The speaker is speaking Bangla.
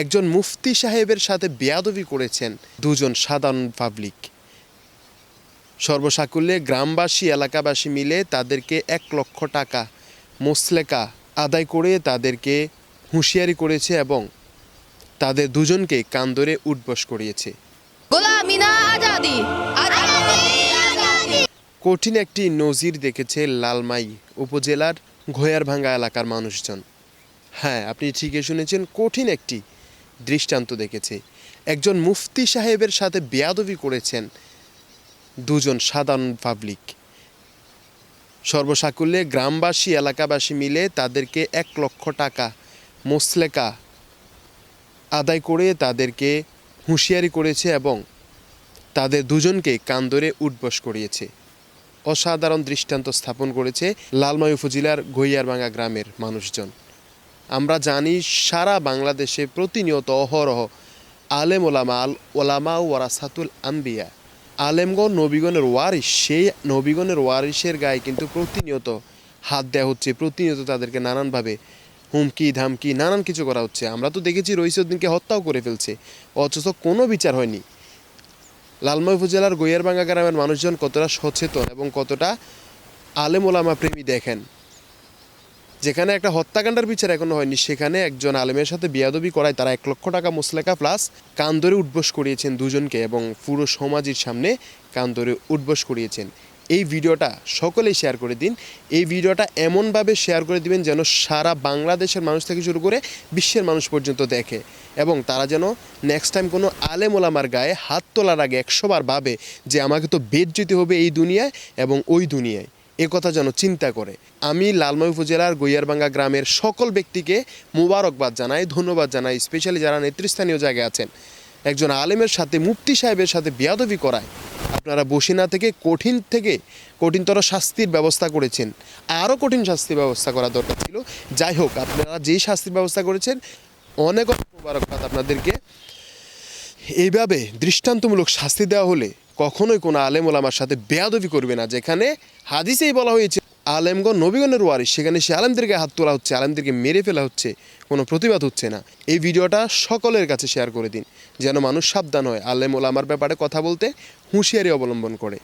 একজন মুফতি সাহেবের সাথে বেয়াদবি করেছেন দুজন সাধারণ পাবলিক সর্বসাকুল্যে গ্রামবাসী এলাকাবাসী মিলে তাদেরকে এক লক্ষ টাকা মোসলেকা আদায় করে তাদেরকে হুঁশিয়ারি করেছে এবং তাদের দুজনকে কান ধরে উঠবস করিয়েছে। কঠিন একটি নজির দেখেছে লালমাই উপজেলার ঘোয়ারভাঙ্গা এলাকার মানুষজন। হ্যাঁ আপনি ঠিকই শুনেছেন কঠিন একটি দৃষ্টান্ত দেখেছে। একজন মুফতি সাহেবের সাথে বেয়াদবি করেছেন দুজন সাধারণ পাবলিক সর্বসাকুল্যে গ্রামবাসী, এলাকাবাসী মিলে তাদেরকে এক লক্ষ টাকা মোসলেকা আদায় করে তাদেরকে হুঁশিয়ারি করেছে এবং তাদের দুজনকে কান ধরে উঠবস করিয়েছে। অসাধারণ দৃষ্টান্ত স্থাপন করেছে লালমাই উপজেলার গইয়ারভাঙ্গা গ্রামের মানুষজন। আমরা জানি সারা বাংলাদেশে প্রতিনিয়ত অহরহ আলেম ওলামা আল ওলামা ওয়ারাসাতুল আম্বিয়া আলেমগণ নবীগণের ওয়ারিস সেই নবীগণের ওয়ারিসের গায়ে কিন্তু প্রতিনিয়ত হাত দেওয়া হচ্ছে, প্রতিনিয়ত তাদেরকে নানানভাবে হুমকি, ধামকি, নানান কিছু করা হচ্ছে। আমরা তো দেখেছি রইসুদ্দিনকে হত্যাও করে ফেলছে, অথচ কোনো বিচার হয়নি। লালমাই উপজেলার গইয়ারভাঙ্গা গ্রামের মানুষজন কতটা সচেতন এবং কতটা আলেম ওলামা প্রেমী দেখেন। যেখানে একটা হত্যাকাণ্ডের বিচার এখনও হয়নি, সেখানে একজন আলেমের সাথে বিয়াদবি করায় তারা এক লক্ষ টাকা মুসলেকা প্লাস কান ধরে উঠবস করিয়েছেন দুজনকে এবং পুরো সমাজের সামনে কান ধরে উঠবস করিয়েছেন। এই ভিডিওটা সকলেই শেয়ার করে দিন। এই ভিডিওটা এমনভাবে শেয়ার করে দিবেন যেন সারা বাংলাদেশের মানুষ থেকে শুরু করে বিশ্বের মানুষ পর্যন্ত দেখে এবং তারা যেন নেক্সট টাইম কোনো আলেম ওলামার গায়ে হাত তোলার আগে একশোবার ভাবে যে আমাকে তো বেদ যেতে হবে এই দুনিয়ায় এবং ওই দুনিয়ায়। এ কথা যেন চিন্তা করে। আমি লালমাই উপজেলার গইয়ারবাঙ্গা গ্রামের সকল ব্যক্তিকে মুবারকবাদ জানাই, ধন্যবাদ জানাই, স্পেশালি যারা নেতৃস্থানীয় জায়গায় আছেন। একজন আলেমের সাথে, মুফতি সাহেবের সাথে বিয়াদবি করায়। আপনারা বসিনা থেকে কঠিন থেকে কঠিনতর শাস্তির ব্যবস্থা করেছেন। আরও কঠিন শাস্তির ব্যবস্থা করা দরকার ছিল। যাই হোক, আপনারা যেই শাস্তির ব্যবস্থা করেছেন, অনেক অনেক মুবারকবাদ আপনাদেরকে। এইভাবে দৃষ্টান্তমূলক শাস্তি দেওয়া হলে কখনোই কোনো আলেম ওলামার সাথে বেয়াদবি করবে না। যেখানে হাদিসেই বলা হয়েছে, আলেমগণ নবীগণের ওয়ারিস সেখানে সে আলেমদেরকে হাত তোলা হচ্ছে, আলেমদেরকে মেরে ফেলা হচ্ছে, কোনো প্রতিবাদ হচ্ছে না। এই ভিডিওটা সকলের কাছে শেয়ার করে দিন, যেন মানুষ সাবধান হয়, আলেম ওলামার ব্যাপারে কথা বলতে হুঁশিয়ারি অবলম্বন করে।